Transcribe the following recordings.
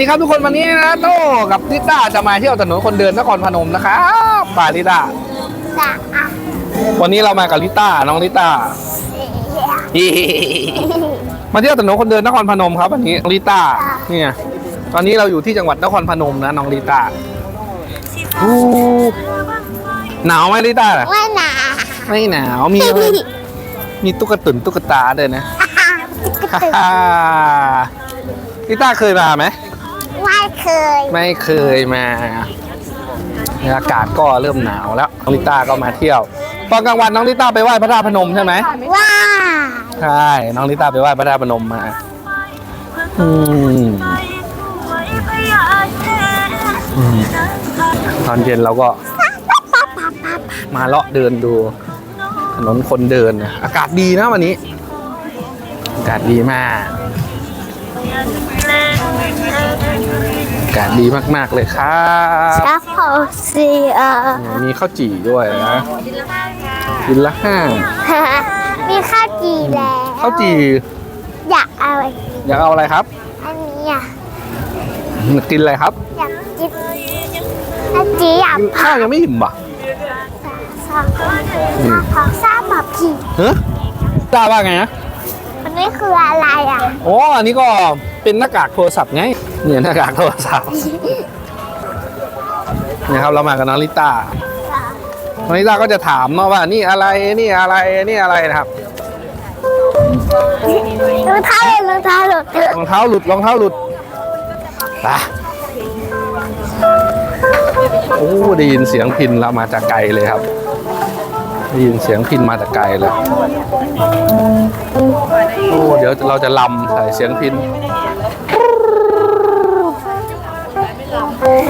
นี่ครับทุกคนวันนี้นะโต้กับลิต้าจะมาเที่ยวถนนคนเดินนครพนมนะครับป่าลิต้าจะอะวันนี้เรามากับลิต้าน้องลิต้า มาเที่ยวถนนคนเดินนครพนมครับวันนี้น้องลิต้าเนี่ยตอนนี้เราอยู่ที่จังหวัดนครพนมนะน้องลิต้าอู้หนาวไหมลิต้าว่าหนาไม่หนาวมีอะไรมีตุ๊กตุนตุ๊กตาด้วยนะกระตือฮ่าลิต้าเคยมาไหม ไม่เคย ไม่เคยมาอากาศก็เริ่มหนาวแล้วน้องลิต้าก็มาเที่ยวตอนกลางวันน้องลิต้าไปไหว้พระธาตุพนมใช่ไหมว่าใช่น้องลิต้าไปไหว้พระธาตุพนมมาอืมอืมตอนเย็นเราก็ มาเลาะเดินดูถนนคนเดินนะอากาศดีนะวันนี้ อากาศดีมาก อากาศดีมาก ๆ เลยครับชักโพเซียมีข้าวจี่ด้วยนะกินละห้ามีข้าวจีแล้วข้าวจี่อยากเอาอยากเอาอะไรครับ อันนี้อะกินอะไรครับ อยากกินข้าวจีอยากข้าวยังไม่อิ่มป่ะสองขอทราบแบบผีเฮ้ยทราบว่าไงนะอั นนี้คืออะไรอะอ๋ออันนี้ก็เป็นหน้ากากโทรศัพท์ไง เนี่ยหน้ากากโทรศัพท์เนี่ยครับเรามากับน้องลิต้า น้องลิต้าก็จะถามเนาะว่านี่อะไรนี่อะไรนี่อะไรนะครับรองเท้าเลยรองเท้าหลุดรองเท้าหลุดรองเท้าหลุดไปโอ้ได้ยินเสียงพินแล้วมาจากไกลเลยครับได้ยินเสียงพินมาจากไกลเลยโอ้ เดี๋ยวเราจะลำใส่เสียงพิน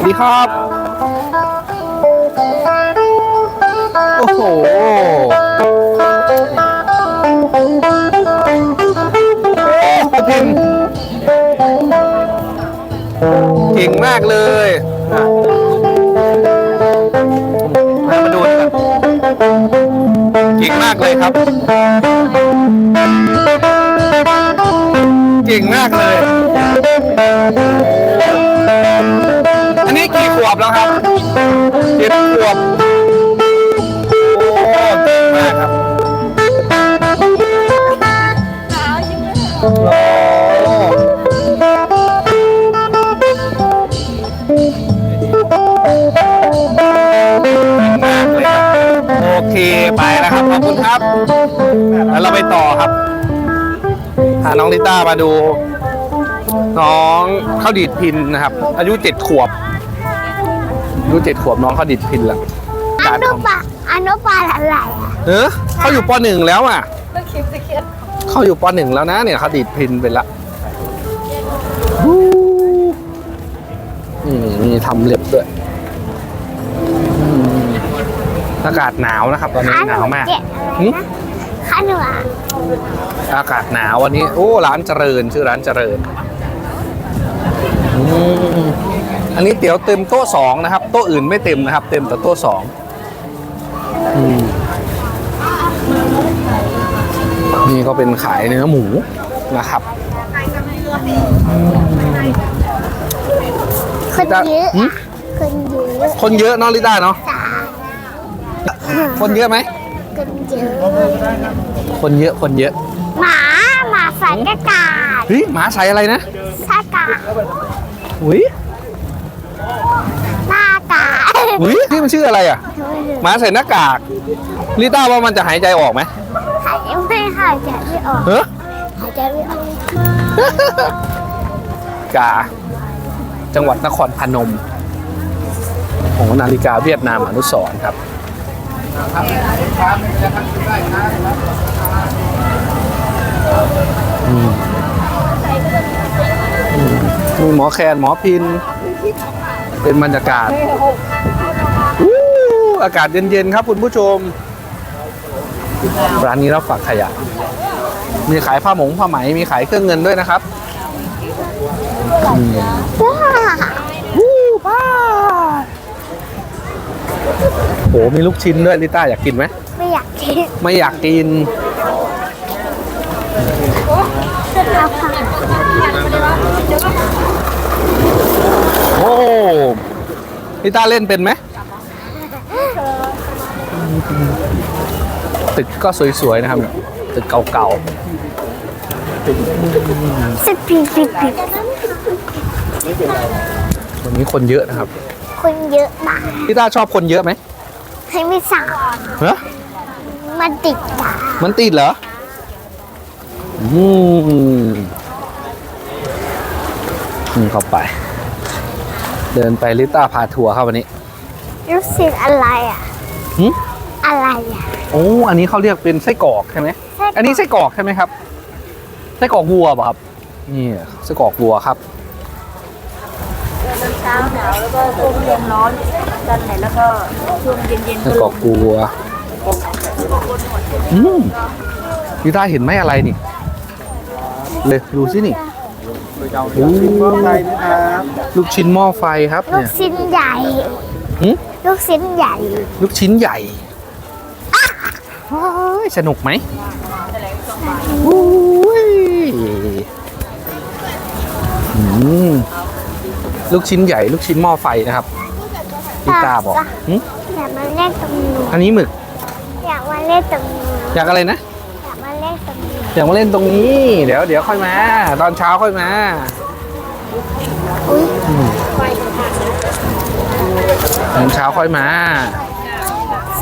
ดีครับ โอ้โหพินเก่งมากเลยมาดูกันเก่งมากเลยครับากเลย อันนี้กี่ขวบแล้วครับเจ็ดขวบ โอ้เก่งมากครับโอ้เก่งมากเลยครับโอเคไปแล้วครับ ขอบคุณครับ แล้วเราไปต่อครับพาน้องลิต้ามาดู น้องเข้าวดีดพินนะครับ อายุเจ็ดขวบ อายุเจ็ดขวบน้องเข้าวดีดพินละอนุบาลอนุบาลอะไรอะเออเขาอยู่ปหนึ่งแล้วอะเขาอยู่ปหนึ่งแล้วนะเนี่ยเขาดีดพินไปละฮู้นี่มีทำเล็บด้วยอืมอากาศหนาวนะครับ ตอนนี้หนาวมาก เจ็ดหึขนมอากาศหนาววันนี้ โอ้ร้านเจริญชื่อร้านเจริญ อืมอันนี้เตี๋ยวเต็มโต๊ะสองนะครับ โต๊ะอื่นไม่เต็มนะครับ เต็มแต่โต๊ะสองอืมนี่ก็เป็นขายเนื้อหมูนะครับคนเยอะหึอะคนเยอะคนเยอะเนาะลิต้าเนาะจ้าคนเยอะไหมคนเยอะคนเยอะคนเยอะหมาหมาใส่กระกาดเฮ้ยหมาใส่อะไรนะใส่กาด อุ้ยหน้ากาดอุ้ยนี่มันชื่ออะไรอะหมาใส่หน้ากากลิต้าว่ามันจะหายใจออกไหมหายไม่หายใจไม่ออกเฮ้หายใจไม่ออกกา จังหวัดนครพนมของนาฬิกาเวียดนามอนุสรณ์ครับอืมอื มมีหมอแคนหมอพิน เป็นบรรยากาศอู้อากาศเย็นๆครับคุณผู้ชม ร้านนี้รับฝากขยะ มีขายผ้าหมงผ้าไหมมีขายเครื่องเงินด้วยนะครับว้าวู้บ้าโหมีลูกชิ้นด้วยลิต้าอยากกินไหมไม่อยากกินไม่อยากกินเอาค่ะ ลิต้าเล่นเป็นไหมตึกก็สวยๆนะครับเนี่ยตึกเก่าสิบปีปีปีๆวันนี้คนเยอะนะครับคนเยอะมากลิต้าชอบคนเยอะไหมให้ไม่สั่งฮะมันติดตามันติดเหรออืมนี่เข้าไป เดินไปลิต้าพาทัวร์ครับวันนี้รู้สึกอะไรอะหึอะไรอะ โอ้อันนี้เขาเรียกเป็นไส้กรอกใช่ไหมไส้กรอก อันนี้ไส้กรอกใช่ไหมครับไส้กรอกวัวป่ะครับนี่ไส้กรอกวัวครับ เช้าหนาวแล้วก็ช่วงเย็นร้อนกันไหนแล้วก็ช่วงเย็นเย็นไส้กรอกวัวอืมลิต้าเห็นไหมอะไรนี่เลยดูสินี่ โอ้ลูกชิ้นหม้อไฟครับลูเนี่กยชิ้นใหญ่ หึลูกชิ้นใหญ่ลูกชิ้นใหญ่เฮ้ยสนุกไหมอุ้ยอืมลูกชิ้นใหญ่ ลูกชิ้นหม้อไฟนะครับพี่ตาบอกหึอยากมาเล่นตรงนู้นอันนี้หมึกอยากมาเล่นตรงนู้นอยากอะไรนะ อยากมาเล่นตรงนี้ เดี๋ยวเดี๋ยวค่อยมา ตอนเช้าค่อยมาอุ้ยตอนเช้าค่อยมา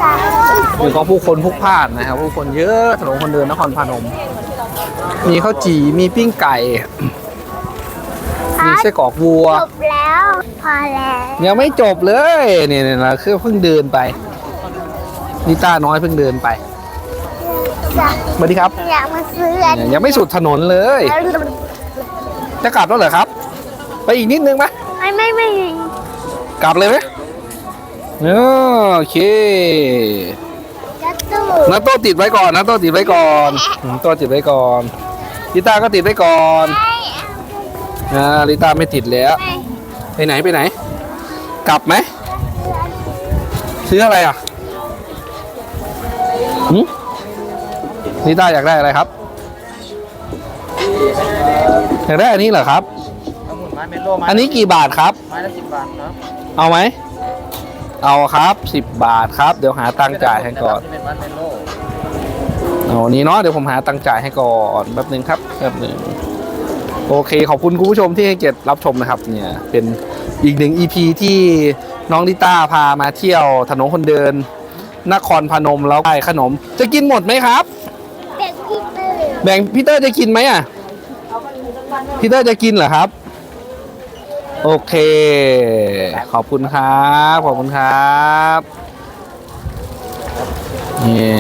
สามอยู่กับผู้คนพลุกพล่านนะครับ ผู้คนเยอะถนนคนเดินนครพนม มีข้าวจี่มีปิ้งไก่ มีไส้กรอกวัว จบแล้ว พอแล้ว ยังไม่จบเลยเนี่ยเนี่ยเราคือเพิ่งเดินไปนิต้าน้อยเพิ่งเดินไปอยาก สวัสดีครับ อยากมาซื้ออันเนี่ยยังไม่สุดถนนเลย จะกลับแล้วเหรอครับ ไปอีกนิดนึงไหมไม่ไม่ไม่กลับเลยไหมเออโอเคจะตู้นาโต้ติดไว้ก่อนนาโต้ติดไว้ก่อนอืมโต้ติดไว้ก่อนลิต้าก็ติดไว้ก่อนไม่อ่าลิต้าไม่ติดแล้วไม่ไปไหนไปไหน กลับไหมซื้ออะไรอะหืม ลิต้าอยากได้อะไรครับ อยากได้อันนี้เหรอครับ องุ่นไม้เมลโล่ไม้อันนี้กี่บาทครับ ไม้ละสิบบาทครับเอาไหม เอาครับสิบบาทครับ เดี๋ยวหาตังค์จ่ายให้ก่อน ที่เป็นไม้เมลโล่เอาอันนี้เนาะเดี๋ยวผมหาตังค์จ่ายให้ก่อนแป๊บหนึ่งครับแป๊บหนึ่งโอเค ขอบคุณคุณผู้ชมที่ให้เกียรติรับชมนะครับเนี่ยเป็นอีกหนึ่ง EP ที่น้องลิต้าพามาเที่ยวถนนคนเดิน นครพนมแล้วได้ขนม จะกินหมดไหมครับ เด็กพี่ตื่นแบ่งพีเตอร์จะกินไหมอะพีเตอร์จะกินเหรอครับ โอเค ขอบคุณครับ ขอบคุณครับนี่